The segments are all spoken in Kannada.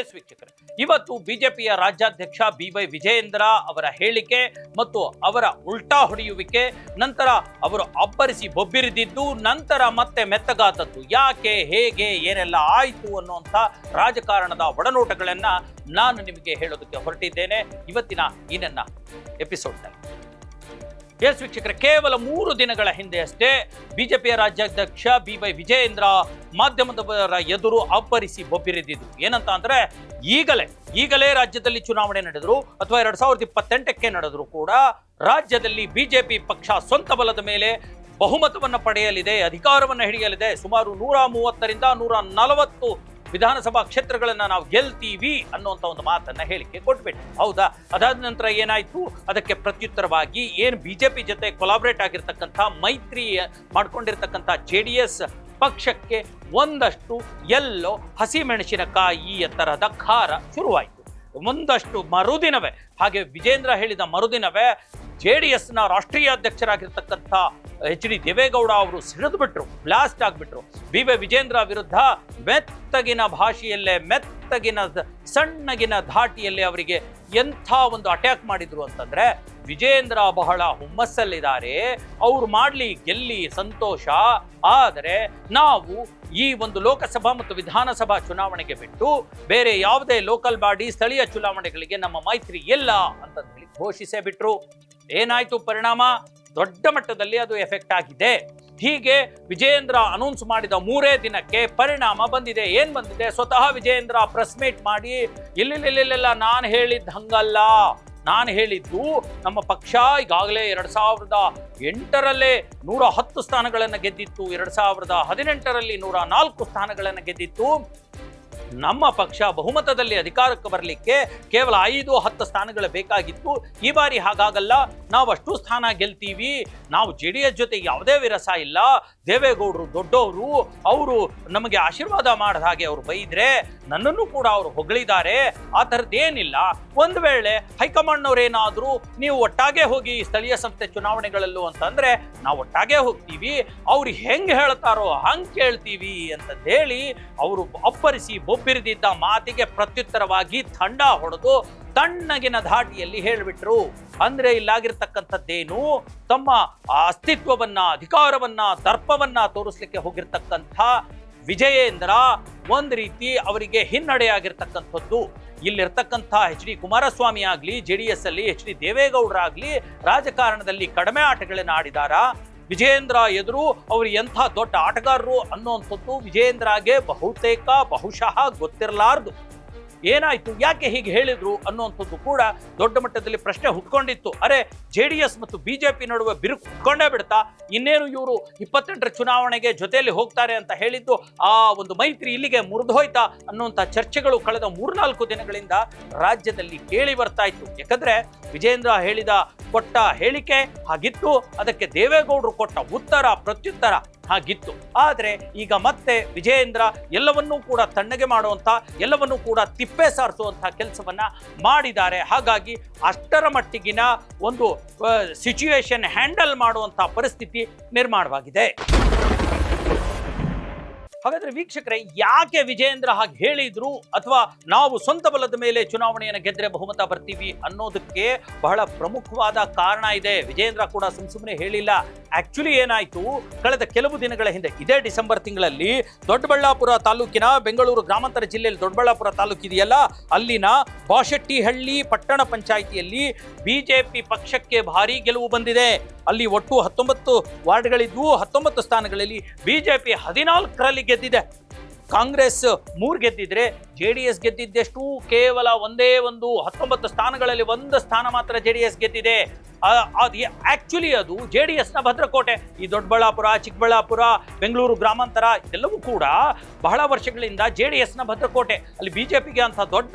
ಎಸ್ ವೀಕ್ಷಕರೇ, ಇವತ್ತು ಬಿಜೆಪಿಯ ರಾಜ್ಯಾಧ್ಯಕ್ಷ ಬಿ ವೈ ವಿಜಯೇಂದ್ರ ಅವರ ಹೇಳಿಕೆ ಮತ್ತು ಅವರ ಉಲ್ಟಾ ಹೊಡೆಯುವಿಕೆ, ನಂತರ ಅವರು ಅಬ್ಬರಿಸಿ ಬೊಬ್ಬಿರಿದಿದ್ದು, ನಂತರ ಮತ್ತೆ ಮೆತ್ತಗಾದದ್ದು, ಯಾಕೆ, ಹೇಗೆ, ಏನೆಲ್ಲ ಆಯಿತು ಅನ್ನುವಂಥ ರಾಜಕಾರಣದ ಒಡನೋಟಗಳನ್ನು ನಾನು ನಿಮಗೆ ಹೇಳೋದಕ್ಕೆ ಹೊರಟಿದ್ದೇನೆ. ಇವತ್ತಿನ ಈ ನನ್ನ ಎಪಿಸೋಡ್ನಲ್ಲಿ. ಎಸ್ ವೀಕ್ಷಕರ, ಕೇವಲ ಮೂರು ದಿನಗಳ ಹಿಂದೆ ಅಷ್ಟೇ ಬಿಜೆಪಿಯ ರಾಜ್ಯಾಧ್ಯಕ್ಷ ಬಿ ವೈ ವಿಜಯೇಂದ್ರ ಮಾಧ್ಯಮದವರ ಎದುರು ಅಬ್ಬರಿಸಿ ಬೊಬ್ಬಿರಿದ್ದಿದ್ರು ಏನಂತ ಅಂದ್ರೆ, ಈಗಲೇ ಈಗಲೇ ರಾಜ್ಯದಲ್ಲಿ ಚುನಾವಣೆ ನಡೆದರು, ಅಥವಾ ಎರಡ್ ಸಾವಿರದ ಇಪ್ಪತ್ತೆಂಟಕ್ಕೆ ನಡೆದರೂ ಕೂಡ ರಾಜ್ಯದಲ್ಲಿ ಬಿಜೆಪಿ ಪಕ್ಷ ಸ್ವಂತ ಬಲದ ಮೇಲೆ ಬಹುಮತವನ್ನು ಪಡೆಯಲಿದೆ, ಅಧಿಕಾರವನ್ನು ಹಿಡಿಯಲಿದೆ. ಸುಮಾರು ನೂರ ಮೂವತ್ತರಿಂದ ನೂರ ನಲವತ್ತು ವಿಧಾನಸಭಾ ಕ್ಷೇತ್ರಗಳನ್ನು ನಾವು ಗೆಲ್ತೀವಿ ಅನ್ನುವಂಥ ಒಂದು ಮಾತನ್ನ ಹೇಳಿಕೆ ಕೊಟ್ಬಿಟ್ಟು ಹೌದಾ? ಅದಾದ ನಂತರ ಏನಾಯ್ತು? ಅದಕ್ಕೆ ಪ್ರತ್ಯುತ್ತರವಾಗಿ ಏನು ಬಿಜೆಪಿ ಜೊತೆ ಕೊಲಾಬ್ರೇಟ್ ಆಗಿರ್ತಕ್ಕಂಥ ಮೈತ್ರಿ ಮಾಡ್ಕೊಂಡಿರ್ತಕ್ಕಂಥ ಜೆ ಡಿ ಎಸ್ ಪಕ್ಷಕ್ಕೆ ಒಂದಷ್ಟು ಎಲ್ಲೋ ಹಸಿಮೆಣಸಿನಕಾಯಿಯ ಎತ್ತರದ ಖಾರ ಶುರುವಾಯಿತು. ಒಂದಷ್ಟು ಮರುದಿನವೇ. ಹಾಗೆ ವಿಜೇಂದ್ರ ಹೇಳಿದ ಮರುದಿನವೇ ಜೆ ಡಿ ಎಸ್ನ ರಾಷ್ಟ್ರೀಯ ಅಧ್ಯಕ್ಷರಾಗಿರ್ತಕ್ಕಂಥ ಎಚ್ ಡಿ ದೇವೇಗೌಡ ಅವರು ಸಿಡಿದು ಬಿಟ್ರು, ಬ್ಲಾಸ್ಟ್ ಆಗಿಬಿಟ್ರು. ಬಿ ವೈ ವಿಜೇಂದ್ರ ವಿರುದ್ಧ ಮೆತ್ತಗಿನ ಭಾಷೆಯಲ್ಲೇ, ಮೆತ್ತಗಿನ ಸಣ್ಣಗಿನ ಧಾಟಿಯಲ್ಲಿ ಅವರಿಗೆ ಎಂಥ ಒಂದು ಅಟ್ಯಾಕ್ ಮಾಡಿದ್ರು ಅಂತಂದ್ರೆ, ವಿಜೇಂದ್ರ ಬಹಳ ಹುಮ್ಮಸ್ಸಲ್ಲಿದ್ದಾರೆ, ಅವ್ರು ಮಾಡ್ಲಿ, ಗೆಲ್ಲಿ, ಸಂತೋಷ. ಆದರೆ ನಾವು ಈ ಒಂದು ಲೋಕಸಭಾ ಮತ್ತು ವಿಧಾನಸಭಾ ಚುನಾವಣೆಗೆ ಬಿಟ್ಟು ಬೇರೆ ಯಾವುದೇ ಲೋಕಲ್ ಬಾಡಿ ಸ್ಥಳೀಯ ಚುನಾವಣೆಗಳಿಗೆ ನಮ್ಮ ಮೈತ್ರಿ ಇಲ್ಲ ಅಂತ ಹೇಳಿ ಘೋಷಿಸೇ ಬಿಟ್ರು. ಏನಾಯ್ತು ಪರಿಣಾಮ? ದೊಡ್ಡ ಮಟ್ಟದಲ್ಲಿ ಅದು ಎಫೆಕ್ಟ್ ಆಗಿದೆ. ಹೀಗೆ ವಿಜಯೇಂದ್ರ ಅನೌನ್ಸ್ ಮಾಡಿದ ಮೂರೇ ದಿನಕ್ಕೆ ಪರಿಣಾಮ ಬಂದಿದೆ. ಏನ್ ಬಂದಿದೆ? ಸ್ವತಃ ವಿಜಯೇಂದ್ರ ಪ್ರೆಸ್ ಮೀಟ್ ಮಾಡಿ ಇಲ್ಲಿಲ್ಲ ನಾನು ಹೇಳಿದ್ದ ಹಂಗಲ್ಲ. ನಾನು ಹೇಳಿದ್ದು ನಮ್ಮ ಪಕ್ಷ ಈಗಾಗಲೇ ಎರಡ್ ಸಾವಿರದ ಎಂಟರಲ್ಲೇ ನೂರ ಹತ್ತು ಸ್ಥಾನಗಳನ್ನು ಗೆದ್ದಿತ್ತು. ಎರಡ್ ಸಾವಿರದ ಹದಿನೆಂಟರಲ್ಲಿ ನೂರ ನಾಲ್ಕು ಸ್ಥಾನಗಳನ್ನು ಗೆದ್ದಿತ್ತು. ನಮ್ಮ ಪಕ್ಷ ಬಹುಮತದಲ್ಲಿ ಅಧಿಕಾರಕ್ಕೆ ಬರಲಿಕ್ಕೆ ಕೇವಲ ಐದು ಹತ್ತು ಸ್ಥಾನಗಳು ಬೇಕಾಗಿತ್ತು. ಈ ಬಾರಿ ಹಾಗಾಗಲ್ಲ, ನಾವು ಅಷ್ಟು ಸ್ಥಾನ ಗೆಲ್ತೀವಿ. ನಾವು ಜೆ ಡಿ ಎಸ್ ಜೊತೆ ಯಾವುದೇ ವಿರಸ ಇಲ್ಲ. ದೇವೇಗೌಡರು ದೊಡ್ಡವರು ಅವರು ನಮಗೆ ಆಶೀರ್ವಾದ ಮಾಡಿದ ಹಾಗೆ ಅವರು ಬೈದ್ರೆ ನನ್ನನ್ನು ಕೂಡ ಅವರು ಹೊಗಳಿದ್ದಾರೆ. ಆ ಥರದ್ದೇನಿಲ್ಲ ಒಂದು ವೇಳೆ ಹೈಕಮಾಂಡ್ನವ್ರೇನಾದರೂ ನೀವು ಒಟ್ಟಾಗೆ ಹೋಗಿ ಸ್ಥಳೀಯ ಸಂಸ್ಥೆ ಚುನಾವಣೆಗಳಲ್ಲೂ ಅಂತಂದರೆ ನಾವು ಒಟ್ಟಾಗೆ ಹೋಗ್ತೀವಿ, ಅವ್ರು ಹೆಂಗೆ ಹೇಳ್ತಾರೋ ಹಂಗೆ ಕೇಳ್ತೀವಿ ಅಂತ ಹೇಳಿ ಅವರು ಅಪ್ಪರಿಸಿ ಬೊಬ್ಬಿರಿದಿದ್ದ ಮಾತಿಗೆ ಪ್ರತ್ಯುತ್ತರವಾಗಿ ತಂಡ ಹೊಡೆದು ತಣ್ಣಗಿನ ಧಾಟಿಯಲ್ಲಿ ಹೇಳಿಬಿಟ್ರು. ಅಂದ್ರೆ ಇಲ್ಲಾಗಿರ್ತಕ್ಕಂಥದ್ದೇನು? ತಮ್ಮ ಅಸ್ತಿತ್ವವನ್ನ, ಅಧಿಕಾರವನ್ನ, ದರ್ಪವನ್ನ ತೋರಿಸ್ಲಿಕ್ಕೆ ಹೋಗಿರ್ತಕ್ಕಂಥ ವಿಜಯೇಂದ್ರ ಒಂದು ರೀತಿ ಅವರಿಗೆ ಹಿನ್ನಡೆಯಾಗಿರ್ತಕ್ಕಂಥದ್ದು ಇಲ್ಲಿರ್ತಕ್ಕಂಥ ಎಚ್ ಡಿ ಕುಮಾರಸ್ವಾಮಿ ಆಗ್ಲಿ, ಜೆ ಡಿ ಎಸ್ ಅಲ್ಲಿ, ಎಚ್ ಡಿ ದೇವೇಗೌಡರಾಗ್ಲಿ ರಾಜಕಾರಣದಲ್ಲಿ ಕಡಿಮೆ ಆಟಗಳನ್ನ ಆಡಿದಾರಾ? ವಿಜೇಂದ್ರ ಎದುರು ಅವರು ಎಂಥ ದೊಡ್ಡ ಆಟಗಾರರು ಅನ್ನೋಂಥದ್ದು ವಿಜಯೇಂದ್ರಗೆ ಬಹುತೇಕ, ಬಹುಶಃ ಗೊತ್ತಿರಲಾರ್ದು. ಏನಾಯ್ತು, ಯಾಕೆ ಹೀಗೆ ಹೇಳಿದ್ರು ಅನ್ನುವಂಥದ್ದು ಕೂಡ ದೊಡ್ಡ ಮಟ್ಟದಲ್ಲಿ ಪ್ರಶ್ನೆ ಹುಟ್ಕೊಂಡಿತ್ತು. ಅರೆ, ಜೆ ಡಿ ಎಸ್ ಮತ್ತು ಬಿಜೆಪಿ ನಡುವೆ ಬಿರುಕು ಹುಟ್ಕೊಂಡೇ ಬಿಡ್ತಾ, ಇನ್ನೇನು ಇವರು ಇಪ್ಪತ್ತೆಂಟರ ಚುನಾವಣೆಗೆ ಜೊತೆಯಲ್ಲಿ ಹೋಗ್ತಾರೆ ಅಂತ ಹೇಳಿದ್ದು, ಆ ಒಂದು ಮೈತ್ರಿ ಇಲ್ಲಿಗೆ ಮುರಿದೋಯ್ತಾ ಅನ್ನುವಂಥ ಚರ್ಚೆಗಳು ಕಳೆದ ಮೂರ್ನಾಲ್ಕು ದಿನಗಳಿಂದ ರಾಜ್ಯದಲ್ಲಿ ಕೇಳಿ ಬರ್ತಾ ಇತ್ತು. ಯಾಕಂದ್ರೆ, ವಿಜೇಂದ್ರ ಹೇಳಿದ ಕೊಟ್ಟ ಹೇಳಿಕೆ ಹಾಗಿತ್ತು. ಅದಕ್ಕೆ ದೇವೇಗೌಡರು ಕೊಟ್ಟ ಉತ್ತರ ಪ್ರತ್ಯುತ್ತರ ಹಾಗಿತ್ತು. ಆದರೆ ಈಗ ಮತ್ತೆ ವಿಜಯೇಂದ್ರ ಎಲ್ಲವನ್ನೂ ಕೂಡ ತಣ್ಣಗೆ ಮಾಡುವಂಥ ಎಲ್ಲವನ್ನೂ ಕೂಡ ತಿಪ್ಪೆ ಸಾರಿಸುವಂಥ ಕೆಲಸವನ್ನ ಮಾಡಿದ್ದಾರೆ. ಹಾಗಾಗಿ ಅಷ್ಟರ ಮಟ್ಟಿಗಿನ ಒಂದು ಸಿಚುವೇಶನ್ ಹ್ಯಾಂಡಲ್ ಮಾಡುವಂಥ ಪರಿಸ್ಥಿತಿ ನಿರ್ಮಾಣವಾಗಿದೆ. ಹಾಗಾದ್ರೆ ವೀಕ್ಷಕರೇ, ಯಾಕೆ ವಿಜೇಂದ್ರ ಹಾಗೆ ಹೇಳಿದ್ರು ಅಥವಾ ನಾವು ಸ್ವಂತ ಬಲದ ಮೇಲೆ ಚುನಾವಣೆಯನ್ನು ಗೆದ್ರೆ ಬಹುಮತ ಬರ್ತೀವಿ ಅನ್ನೋದಕ್ಕೆ ಬಹಳ ಪ್ರಮುಖವಾದ ಕಾರಣ ಇದೆ. ವಿಜೇಂದ್ರ ಕೂಡ ಸುಮ್ ಸುಮ್ಮನೆ ಹೇಳಿಲ್ಲ. ಆಕ್ಚುಲಿ ಏನಾಯ್ತು, ಕಳೆದ ಕೆಲವು ದಿನಗಳ ಹಿಂದೆ, ಇದೇ ಡಿಸೆಂಬರ್ ತಿಂಗಳಲ್ಲಿ ದೊಡ್ಡಬಳ್ಳಾಪುರ ತಾಲೂಕಿನ ಬೆಂಗಳೂರು ಗ್ರಾಮಾಂತರ ಜಿಲ್ಲೆಯಲ್ಲಿ ದೊಡ್ಡಬಳ್ಳಾಪುರ ತಾಲೂಕು ಇದೆಯಲ್ಲ, ಅಲ್ಲಿನ ಬಾಶೆಟ್ಟಿಹಳ್ಳಿ ಪಟ್ಟಣ ಪಂಚಾಯಿತಿಯಲ್ಲಿ ಬಿಜೆಪಿ ಪಕ್ಷಕ್ಕೆ ಭಾರಿ ಗೆಲುವು ಬಂದಿದೆ. ಅಲ್ಲಿ ಒಟ್ಟು ಹತ್ತೊಂಬತ್ತು ವಾರ್ಡ್ಗಳಿದ್ವು ಹತ್ತೊಂಬತ್ತು ಸ್ಥಾನಗಳಲ್ಲಿ ಬಿಜೆಪಿ ಹದಿನಾಲ್ಕರಲ್ಲಿ ಗೆದ್ದಿದೆ. ಕಾಂಗ್ರೆಸ್ ಮೂರು ಗೆದ್ದಿದ್ರೆ ಜೆ ಡಿ ಎಸ್ ಗೆದ್ದಿದ್ದೆಷ್ಟು ಕೇವಲ ಒಂದೇ ಒಂದು ಹತ್ತೊಂಬತ್ತು ಸ್ಥಾನಗಳಲ್ಲಿ ಒಂದು ಸ್ಥಾನ ಮಾತ್ರ ಜೆ ಡಿ ಎಸ್ ಗೆದ್ದಿದೆ ಅದು ಆಕ್ಚುಲಿ ಅದು ಜೆ ಡಿ ಎಸ್ನ ಭದ್ರಕೋಟೆ, ಈ ದೊಡ್ಡಬಳ್ಳಾಪುರ, ಚಿಕ್ಕಬಳ್ಳಾಪುರ, ಬೆಂಗಳೂರು ಗ್ರಾಮಾಂತರ ಇದೆಲ್ಲವೂ ಕೂಡ ಬಹಳ ವರ್ಷಗಳಿಂದ ಜೆ ಡಿ ಎಸ್ನ ಭದ್ರಕೋಟೆ, ಅಲ್ಲಿ ಬಿ ಜೆ ಪಿಗೆ ಅಂಥ ದೊಡ್ಡ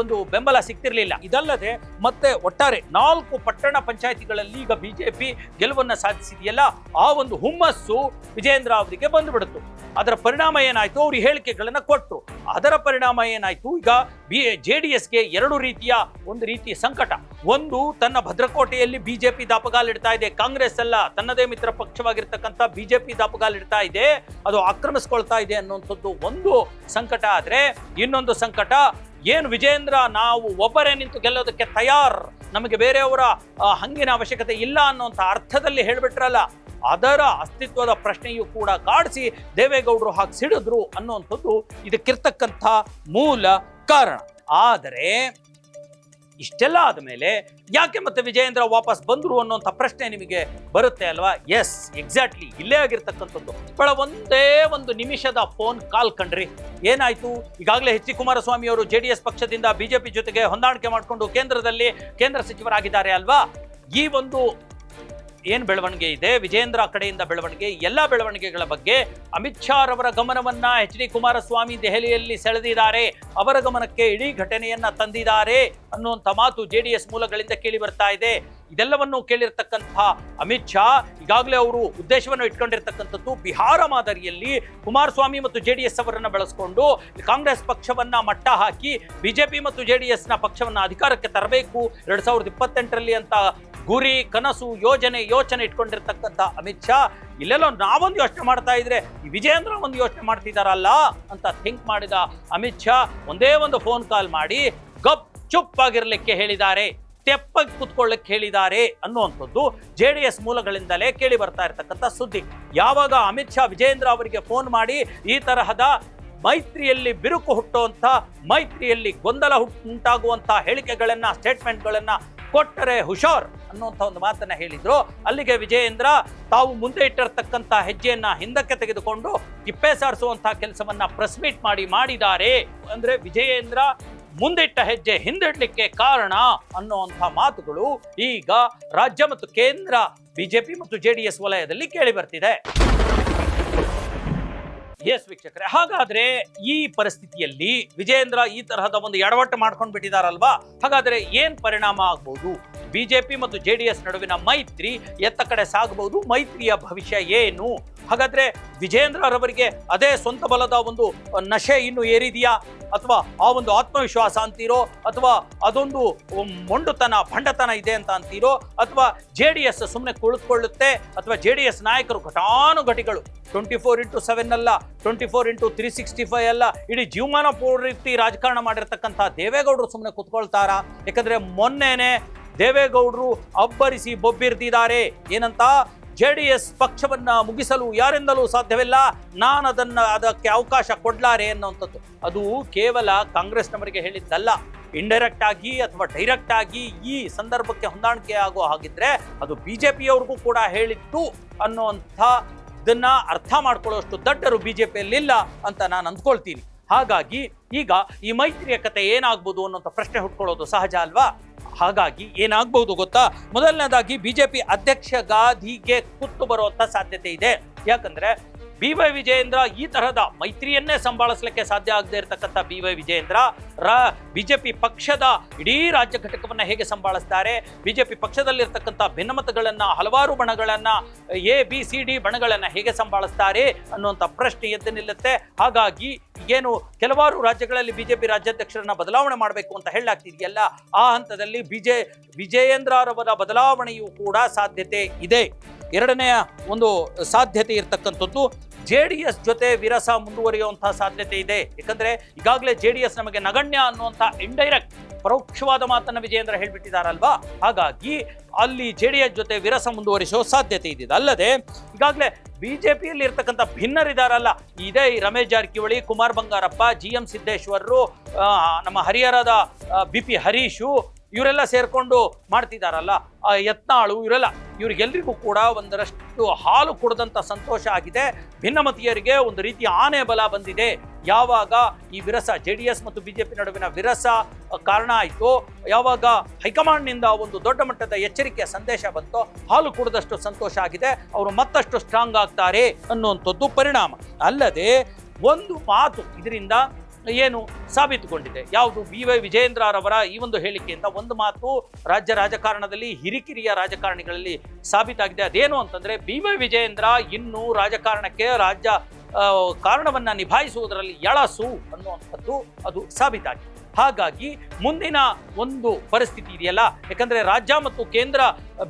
ಒಂದು ಬೆಂಬಲ ಸಿಗ್ತಿರಲಿಲ್ಲ. ಇದಲ್ಲದೆ ಮತ್ತೆ ಒಟ್ಟಾರೆ ನಾಲ್ಕು ಪಟ್ಟಣ ಪಂಚಾಯಿತಿಗಳಲ್ಲಿ ಈಗ ಬಿ ಜೆ ಪಿ ಗೆಲುವನ್ನ ಸಾಧಿಸಿದೆಯಲ್ಲ, ಆ ಒಂದು ಹುಮ್ಮಸ್ಸು ವಿಜೇಂದ್ರ ಅವರಿಗೆ ಬಂದುಬಿಡ್ತು ಅದರ ಪರಿಣಾಮ ಏನಾಯಿತು? ಅವರು ಹೇಳಿಕೆಗಳನ್ನು ಕೊಟ್ಟರು ಅದರ ಪರಿಣಾಮ ಏನಾಯ್ತು ಈಗ ಬಿ ಜೆ ಡಿ ಎಸ್ಗೆ ಎರಡು ರೀತಿಯ ಒಂದು ರೀತಿ ಸಂಕಟ. ಒಂದು, ತನ್ನ ಭದ್ರಕೋಟೆಯಲ್ಲಿ ಬಿಜೆಪಿ ದಾಪಗಾಲಿಡ್ತಾ ಇದೆ ಕಾಂಗ್ರೆಸ್ ಅಲ್ಲ ತನ್ನದೇ ಮಿತ್ರ ಪಕ್ಷವಾಗಿರ್ತಕ್ಕಂಥ ಬಿಜೆಪಿ ದಾಪಗಾಲಿಡ್ತಾ ಇದೆ ಅದು ಆಕ್ರಮಿಸ್ಕೊಳ್ತಾ ಇದೆ ಅನ್ನುವಂಥದ್ದು ಒಂದು ಸಂಕಟ. ಆದ್ರೆ ಇನ್ನೊಂದು ಸಂಕಟ, ಏನು ವಿಜೇಂದ್ರ ನಾವು ಒಬ್ಬರೇ ನಿಂತು ಗೆಲ್ಲೋದಕ್ಕೆ ತಯಾರ್? ನಮಗೆ ಬೇರೆಯವರ ಹಂಗಿನ ಅವಶ್ಯಕತೆ ಇಲ್ಲ ಅನ್ನುವಂಥ ಅರ್ಥದಲ್ಲಿ ಹೇಳ್ಬಿಟ್ರಲ್ಲ. ಅದರ ಅಸ್ತಿತ್ವದ ಪ್ರಶ್ನೆಯೂ ಕೂಡ ಕಾಡಿಸಿ ದೇವೇಗೌಡರು ಹಾಕಿ ಸಿಡಿದ್ರು ಅನ್ನುವಂಥದ್ದು ಇದಕ್ಕಿರ್ತಕ್ಕಂಥ ಮೂಲ ಕಾರಣ. ಆದರೆ ಇಷ್ಟೆಲ್ಲ ಆದಮೇಲೆ ಯಾಕೆ ಮತ್ತೆ ವಿಜಯೇಂದ್ರ ವಾಪಸ್ ಬಂದರು ಅನ್ನೋಂಥ ಪ್ರಶ್ನೆ ನಿಮಗೆ ಬರುತ್ತೆ ಅಲ್ವಾ? ಎಸ್ ಎಕ್ಸಾಕ್ಟ್ಲಿ ಇಲ್ಲೇ ಆಗಿರ್ತಕ್ಕಂಥದ್ದು. ಬಹಳ ಒಂದೇ ಒಂದು ನಿಮಿಷದ ಫೋನ್ ಕಾಲ್ ಕಂಡ್ರಿ ಏನಾಯ್ತು? ಈಗಾಗಲೇ ಎಚ್ ಡಿ ಕುಮಾರಸ್ವಾಮಿ ಅವರು ಜೆ ಡಿ ಎಸ್ ಪಕ್ಷದಿಂದ ಬಿಜೆಪಿ ಜೊತೆಗೆ ಹೊಂದಾಣಿಕೆ ಮಾಡಿಕೊಂಡು ಕೇಂದ್ರದಲ್ಲಿ ಕೇಂದ್ರ ಸಚಿವರಾಗಿದ್ದಾರೆ ಅಲ್ವಾ? ಈ ಒಂದು ಏನ್ ಬೆಳವಣಿಗೆ ಇದೆ? ವಿಜೇಂದ್ರ ಕಡೆಯಿಂದ ಬೆಳವಣಿಗೆ, ಎಲ್ಲ ಬೆಳವಣಿಗೆಗಳ ಬಗ್ಗೆ ಅಮಿತ್ ಶಾ ರವರ ಗಮನವನ್ನ ಎಚ್ ಡಿ ಕುಮಾರಸ್ವಾಮಿ ದೆಹಲಿಯಲ್ಲಿ ಸೆಳೆದಿದ್ದಾರೆ. ಅವರ ಗಮನಕ್ಕೆ ಇಡೀ ಘಟನೆಯನ್ನ ತಂದಿದ್ದಾರೆ ಅನ್ನುವಂಥ ಮಾತು ಜೆ ಡಿ ಎಸ್ ಮೂಲಗಳಿಂದ ಕೇಳಿ ಬರ್ತಾ ಇದೆ. ಇದೆಲ್ಲವನ್ನು ಕೇಳಿರ್ತಕ್ಕಂಥ ಅಮಿತ್ ಶಾ, ಈಗಾಗಲೇ ಅವರು ಉದ್ದೇಶವನ್ನು ಇಟ್ಕೊಂಡಿರ್ತಕ್ಕಂಥದ್ದು ಬಿಹಾರ ಮಾದರಿಯಲ್ಲಿ ಕುಮಾರಸ್ವಾಮಿ ಮತ್ತು ಜೆ ಡಿ ಎಸ್ ಅವರನ್ನ ಬಳಸ್ಕೊಂಡು ಕಾಂಗ್ರೆಸ್ ಪಕ್ಷವನ್ನ ಮಟ್ಟ ಹಾಕಿ ಬಿಜೆಪಿ ಮತ್ತು ಜೆ ಡಿ ಎಸ್ನ ಪಕ್ಷವನ್ನ ಅಧಿಕಾರಕ್ಕೆ ತರಬೇಕು. ಎರಡ್ ಸಾವಿರದ ಇಪ್ಪತ್ತೆಂಟರಲ್ಲಿ ಅಂತ ಗುರಿ, ಕನಸು, ಯೋಜನೆ, ಯೋಚನೆ ಇಟ್ಕೊಂಡಿರ್ತಕ್ಕಂಥ ಅಮಿತ್ ಶಾ, ಇಲ್ಲೆಲ್ಲೋ ನಾವೊಂದು ಯೋಚನೆ ಮಾಡ್ತಾ ಇದ್ರೆ ವಿಜೇಂದ್ರ ಒಂದು ಯೋಚನೆ ಮಾಡ್ತಿದಾರಲ್ಲ ಅಂತ ಥಿಂಕ್ ಮಾಡಿದ ಅಮಿತ್ ಶಾ ಒಂದೇ ಒಂದು ಫೋನ್ ಕಾಲ್ ಮಾಡಿ ಗಪ್ ಚುಪ್ ಆಗಿರ್ಲಿಕ್ಕೆ ಹೇಳಿದ್ದಾರೆ, ತೆಪ್ಪಗೆ ಕೂತ್ಕೊಳ್ಳಕ್ಕೆ ಹೇಳಿದ್ದಾರೆ ಅನ್ನುವಂಥದ್ದು ಜೆ ಡಿ ಎಸ್ ಮೂಲಗಳಿಂದಲೇ ಕೇಳಿ ಬರ್ತಾ ಇರತಕ್ಕಂಥ ಸುದ್ದಿ. ಯಾವಾಗ ಅಮಿತ್ ಶಾ ವಿಜೇಂದ್ರ ಅವರಿಗೆ ಫೋನ್ ಮಾಡಿ ಈ ತರಹದ ಮೈತ್ರಿಯಲ್ಲಿ ಬಿರುಕು ಹುಟ್ಟುವಂಥ ಮೈತ್ರಿಯಲ್ಲಿ ಗೊಂದಲ ಹುಟ್- ಉಂಟಾಗುವಂಥ ಹೇಳಿಕೆಗಳನ್ನು ಸ್ಟೇಟ್ಮೆಂಟ್ಗಳನ್ನ ಕೊಟ್ಟರೆ ಹುಷಾರ್ ಅನ್ನುವಂಥ ಒಂದು ಮಾತನ್ನ ಹೇಳಿದ್ರು. ಅಲ್ಲಿಗೆ ವಿಜಯೇಂದ್ರ ತಾವು ಮುಂದೆ ಇಟ್ಟಿರತಕ್ಕಂತ ಹೆಜ್ಜೆಯನ್ನ ಹಿಂದಕ್ಕೆ ತೆಗೆದುಕೊಂಡು ತಿಪ್ಪೆ ಸಾರಿಸುವಂತಹ ಕೆಲಸವನ್ನ ಪ್ರೆಸ್ ಮೀಟ್ ಮಾಡಿ ಮಾಡಿದ್ದಾರೆ. ಅಂದ್ರೆ ವಿಜಯೇಂದ್ರ ಮುಂದಿಟ್ಟ ಹೆಜ್ಜೆ ಹಿಂದಿಡ್ಲಿಕ್ಕೆ ಕಾರಣ ಅನ್ನುವಂಥ ಮಾತುಗಳು ಈಗ ರಾಜ್ಯ ಮತ್ತು ಕೇಂದ್ರ, ಬಿಜೆಪಿ ಮತ್ತು ಜೆಡಿಎಸ್ ವಲಯದಲ್ಲಿ ಕೇಳಿ ಬರ್ತಿದೆ. ಎಸ್ ವೀಕ್ಷಕರೇ, ಹಾಗಾದ್ರೆ ಈ ಪರಿಸ್ಥಿತಿಯಲ್ಲಿ ವಿಜೇಂದ್ರ ಈ ತರಹದ ಒಂದು ಎಡವಟ್ಟು ಮಾಡ್ಕೊಂಡು ಬಿಟ್ಟಿದಾರಲ್ವಾ? ಹಾಗಾದ್ರೆ ಏನ್ ಪರಿಣಾಮ ಆಗ್ಬಹುದು ಬಿಜೆಪಿ ಮತ್ತು ಜೆಡಿಎಸ್ ನಡುವಿನ ಮೈತ್ರಿ ಎತ್ತ ಕಡೆ ಸಾಗಬಹುದು ಮೈತ್ರಿಯ ಭವಿಷ್ಯ ಏನು? ಹಾಗಾದ್ರೆ ವಿಜೇಂದ್ರರವರಿಗೆ ಅದೇ ಸ್ವಂತ ಬಲದ ಒಂದು ನಶೆ ಇನ್ನು ಏರಿದೆಯಾ? ಅಥವಾ ಆ ಒಂದು ಆತ್ಮವಿಶ್ವಾಸ ಅಂತೀರೋ? ಅಥವಾ ಅದೊಂದು ಮೊಂಡುತನ, ಭಂಡತನ ಇದೆ ಅಂತ ಅಂತೀರೋ? ಅಥವಾ ಜೆ ಡಿ ಎಸ್ ಸುಮ್ಮನೆ ಕುಳಿತುಕೊಳ್ಳುತ್ತೆ? ಅಥವಾ ಜೆ ಡಿ ಎಸ್ ನಾಯಕರು ಘಟಾನುಘಟಿಗಳು ಟ್ವೆಂಟಿ ಫೋರ್ ಇಂಟು ಸೆವೆನ್ ಅಲ್ಲ, twenty four into three sixty five ಅಲ್ಲ, ಇಡೀ ಜೀವಮಾನ ಪೂರ್ತಿ ರಾಜಕಾರಣ ಮಾಡಿರ್ತಕ್ಕಂಥ ದೇವೇಗೌಡರು ಸುಮ್ಮನೆ ಕುತ್ಕೊಳ್ತಾರಾ? ಯಾಕಂದ್ರೆ ಮೊನ್ನೆನೆ ದೇವೇಗೌಡರು ಅಬ್ಬರಿಸಿ ಬೊಬ್ಬಿರ್ದಿದ್ದಾರೆ ಏನಂತ? ಜೆ ಡಿ ಎಸ್ ಪಕ್ಷವನ್ನ ಮುಗಿಸಲು ಯಾರಿಂದಲೂ ಸಾಧ್ಯವಿಲ್ಲ, ನಾನು ಅದನ್ನ ಅದಕ್ಕೆ ಅವಕಾಶ ಕೊಡಲಾರೆ ಅನ್ನುವಂಥದ್ದು. ಅದು ಕೇವಲ ಕಾಂಗ್ರೆಸ್ನವರಿಗೆ ಹೇಳಿದ್ದಲ್ಲ. ಇಂಡೈರೆಕ್ಟ್ ಆಗಿ ಅಥವಾ ಡೈರೆಕ್ಟ್ ಆಗಿ ಈ ಸಂದರ್ಭಕ್ಕೆ ಹೊಂದಾಣಿಕೆ ಆಗೋ ಹಾಗಿದ್ರೆ ಅದು ಬಿ ಜೆ ಪಿಯವ್ರಿಗೂ ಕೂಡ ಹೇಳಿತ್ತು ಅನ್ನುವಂಥ ಇದನ್ನು ಅರ್ಥ ಮಾಡ್ಕೊಳ್ಳೋಷ್ಟು ದಡ್ಡರು ಬಿಜೆಪಿಯಲ್ಲಿಲ್ಲ ಅಂತ ನಾನು ಅಂದ್ಕೊಳ್ತೀನಿ. ಹಾಗಾಗಿ ಈಗ ಈ ಮೈತ್ರಿಯ ಕತೆ ಏನಾಗ್ಬೋದು ಅನ್ನೋಂಥ ಪ್ರಶ್ನೆ ಹುಟ್ಕೊಳ್ಳೋದು ಸಹಜ ಅಲ್ವಾ? ಹಾಗಾಗಿ ಏನಾಗ್ಬಹುದು ಗೊತ್ತಾ? ಮೊದಲನೇದಾಗಿ ಬಿಜೆಪಿ ಅಧ್ಯಕ್ಷ ಗಾದಿಗೆ ಕುತ್ತು ಬರುವಂತ ಸಾಧ್ಯತೆ ಇದೆ. ಯಾಕಂದ್ರೆ ಬಿ ವೈ ವಿಜಯೇಂದ್ರ ಈ ತರಹದ ಮೈತ್ರಿಯನ್ನೇ ಸಂಭಾಳಿಸಲಿಕ್ಕೆ ಸಾಧ್ಯ ಆಗದೆ ಇರತಕ್ಕಂಥ ಬಿ ವೈ ವಿಜಯೇಂದ್ರ ರಾ, ಬಿಜೆಪಿ ಪಕ್ಷದ ಇಡೀ ರಾಜ್ಯ ಘಟಕವನ್ನ ಹೇಗೆ ಸಂಭಾಳಿಸ್ತಾರೆ? ಬಿಜೆಪಿ ಪಕ್ಷದಲ್ಲಿರ್ತಕ್ಕಂಥ ಭಿನ್ನಮತಗಳನ್ನ, ಹಲವಾರು ಬಣಗಳನ್ನ, ಎ, ಬಿ, ಸಿ, ಡಿ ಬಣಗಳನ್ನ ಹೇಗೆ ಸಂಭಾಳಿಸ್ತಾರೆ ಅನ್ನುವಂಥ ಪ್ರಶ್ನೆ ಎದ್ದು ನಿಲ್ಲುತ್ತೆ. ಹಾಗಾಗಿ ಏನು ಕೆಲವಾರು ರಾಜ್ಯಗಳಲ್ಲಿ ಬಿಜೆಪಿ ರಾಜ್ಯಾಧ್ಯಕ್ಷರನ್ನ ಬದಲಾವಣೆ ಮಾಡಬೇಕು ಅಂತ ಹೇಳಲಾಗ್ತಿದೆಯಲ್ಲ, ಆ ಹಂತದಲ್ಲಿ ಬಿಜೆ ವಿಜಯೇಂದ್ರರವರ ಬದಲಾವಣೆಯೂ ಕೂಡ ಸಾಧ್ಯತೆ ಇದೆ. ಎರಡನೆಯ ಒಂದು ಸಾಧ್ಯತೆ ಇರತಕ್ಕಂಥದ್ದು ಜೆ ಡಿ ಎಸ್ ಜೊತೆ ವಿರಸ ಮುಂದುವರಿಯುವಂತಹ ಸಾಧ್ಯತೆ ಇದೆ. ಯಾಕಂದ್ರೆ ಈಗಾಗಲೇ ಜೆ ನಮಗೆ ನಗಣ್ಯ ಅನ್ನುವಂಥ ಇಂಡೈರೆಕ್ಟ್ ಪರೋಕ್ಷವಾದ ಮಾತನ್ನ ವಿಜಯೇಂದ್ರ ಹೇಳಿಬಿಟ್ಟಿದ್ದಾರಲ್ವಾ ಹಾಗಾಗಿ ಅಲ್ಲಿ ಜೆ ಡಿ ಎಸ್ ಜೊತೆ ವಿರಸ ಮುಂದುವರಿಸುವ ಸಾಧ್ಯತೆ ಇದೆ. ಅಲ್ಲದೆ ಈಗಾಗಲೇ ಬಿಜೆಪಿಯಲ್ಲಿ ಇರ್ತಕ್ಕಂಥ ಭಿನ್ನರಿದಾರಲ್ಲ, ಇದೇ ರಮೇಶ್ ಜಾರಕಿಹೊಳಿ, ಕುಮಾರ್ ಬಂಗಾರಪ್ಪ ಜಿ ಎಂ ಸಿದ್ದೇಶ್ವರರು ನಮ್ಮ ಹರಿಹರದ ಬಿ ಪಿ ಹರೀಶು ಇವರೆಲ್ಲ ಸೇರ್ಕೊಂಡು ಮಾಡ್ತಿದಾರಲ್ಲ ಯತ್ನಾಳು ಇವರೆಲ್ಲ. ಇವ್ರಿಗೆಲ್ರಿಗೂ ಕೂಡ ಒಂದರಷ್ಟು ಹಾಲು ಕುಡದಂತ ಸಂತೋಷ ಆಗಿದೆ. ಭಿನ್ನಮತೀಯರಿಗೆ ಒಂದು ರೀತಿಯ ಆನೆ ಬಲ ಬಂದಿದೆ. ಯಾವಾಗ ಈ ವಿರಸ ಜೆ ಡಿ ಎಸ್ ಮತ್ತು ಬಿಜೆಪಿ ನಡುವಿನ ವಿರಸ ಕಾರಣ ಆಯಿತು, ಯಾವಾಗ ಹೈಕಮಾಂಡ್ನಿಂದ ಒಂದು ದೊಡ್ಡ ಮಟ್ಟದ ಎಚ್ಚರಿಕೆಯ ಸಂದೇಶ ಬಂತು, ಹಾಲು ಕುಡಿದಷ್ಟು ಸಂತೋಷ ಆಗಿದೆ. ಅವರು ಮತ್ತಷ್ಟು ಸ್ಟ್ರಾಂಗ್ ಆಗ್ತಾರೆ ಅನ್ನುವಂಥದ್ದು ಪರಿಣಾಮ. ಅಲ್ಲದೆ ಒಂದು ಮಾತು ಇದರಿಂದ ಏನು ಸಾಬೀತುಗೊಂಡಿದೆ. ಯಾವುದು ಬಿ ವೈ ವಿಜಯೇಂದ್ರರವರ ಈ ಒಂದು ಹೇಳಿಕೆಯಿಂದ ಒಂದು ಮಾತು ರಾಜ್ಯ ರಾಜಕಾರಣದಲ್ಲಿ ಹಿರಿಕಿರಿಯ ರಾಜಕಾರಣಿಗಳಲ್ಲಿ ಸಾಬೀತಾಗಿದೆ. ಅದೇನು ಅಂತಂದ್ರೆ ಬಿ ವೈ ವಿಜಯೇಂದ್ರ ಇನ್ನು ರಾಜಕಾರಣಕ್ಕೆ ರಾಜ್ಯ ಕಾರಣವನ್ನು ನಿಭಾಯಿಸುವುದರಲ್ಲಿ ಎಳಸು ಅನ್ನುವಂಥದ್ದು ಅದು ಸಾಬೀತಾಗಿದೆ. ಹಾಗಾಗಿ ಮುಂದಿನ ಒಂದು ಪರಿಸ್ಥಿತಿ ಇದೆಯಲ್ಲ? ಯಾಕಂದರೆ ರಾಜ್ಯ ಮತ್ತು ಕೇಂದ್ರ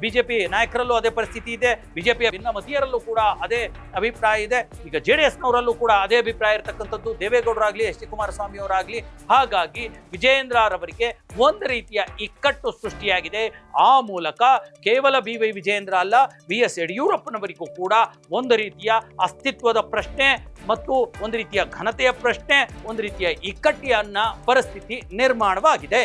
ಬಿಜೆಪಿ ನಾಯಕರಲ್ಲೂ ಅದೇ ಪರಿಸ್ಥಿತಿ ಇದೆ. ಬಿಜೆಪಿಯ ಭಿನ್ನ ಮತೀಯರಲ್ಲೂ ಕೂಡ ಅದೇ ಅಭಿಪ್ರಾಯ ಇದೆ. ಈಗ ಜೆ ಡಿ ಎಸ್ನವರಲ್ಲೂ ಕೂಡ ಅದೇ ಅಭಿಪ್ರಾಯ ಇರತಕ್ಕಂಥದ್ದು. ದೇವೇಗೌಡರಾಗಲಿ ಎಚ್ ಡಿ ಕುಮಾರಸ್ವಾಮಿ ಅವರಾಗಲಿ ಹಾಗಾಗಿ ವಿಜಯೇಂದ್ರ ರವರಿಗೆ ಒಂದು ರೀತಿಯ ಇಕ್ಕಟ್ಟು ಸೃಷ್ಟಿಯಾಗಿದೆ. ಆ ಮೂಲಕ ಕೇವಲ ಬಿ ವೈ ವಿಜಯೇಂದ್ರ ಅಲ್ಲ, ಬಿ ಎಸ್ ಯಡಿಯೂರಪ್ಪನವರಿಗೂ ಕೂಡ ಒಂದು ರೀತಿಯ ಅಸ್ತಿತ್ವದ ಪ್ರಶ್ನೆ ಮತ್ತು ಒಂದು ರೀತಿಯ ಘನತೆಯ ಪ್ರಶ್ನೆ, ಒಂದು ರೀತಿಯ ಇಕ್ಕಟ್ಟಿಯನ್ನ ಪರಿಸ್ಥಿತಿ ನಿರ್ಮಾಣವಾಗಿದೆ.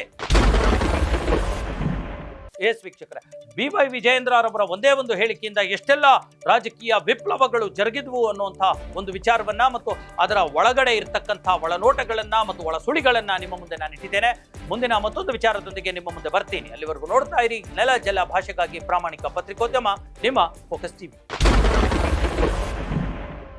ಎಸ್ ವೀಕ್ಷಕರೇ, ಬಿ ವೈ ವಿಜಯೇಂದ್ರ ಅವರೊಬ್ಬರ ಒಂದೇ ಒಂದು ಹೇಳಿಕೆಯಿಂದ ಎಷ್ಟೆಲ್ಲ ರಾಜಕೀಯ ವಿಪ್ಲವಗಳು ಜರುಗಿದ್ವು ಅನ್ನುವಂಥ ಒಂದು ವಿಚಾರವನ್ನ ಮತ್ತು ಅದರ ಒಳಗಡೆ ಇರತಕ್ಕಂಥ ಒಳನೋಟಗಳನ್ನ ಮತ್ತು ಒಳ ಸುಳಿಗಳನ್ನ ನಿಮ್ಮ ಮುಂದೆ ನಾನು ಇಟ್ಟಿದ್ದೇನೆ. ಮುಂದಿನ ಮತ್ತೊಂದು ವಿಚಾರದೊಂದಿಗೆ ನಿಮ್ಮ ಮುಂದೆ ಬರ್ತೀನಿ. ಅಲ್ಲಿವರೆಗೂ ನೋಡ್ತಾ ಇರಿ. ನೆಲ, ಜಲ, ಭಾಷೆಗಾಗಿ ಪ್ರಾಮಾಣಿಕ ಪತ್ರಿಕೋದ್ಯಮ, ನಿಮ್ಮ ಫೋಕಸ್ ಟಿವಿ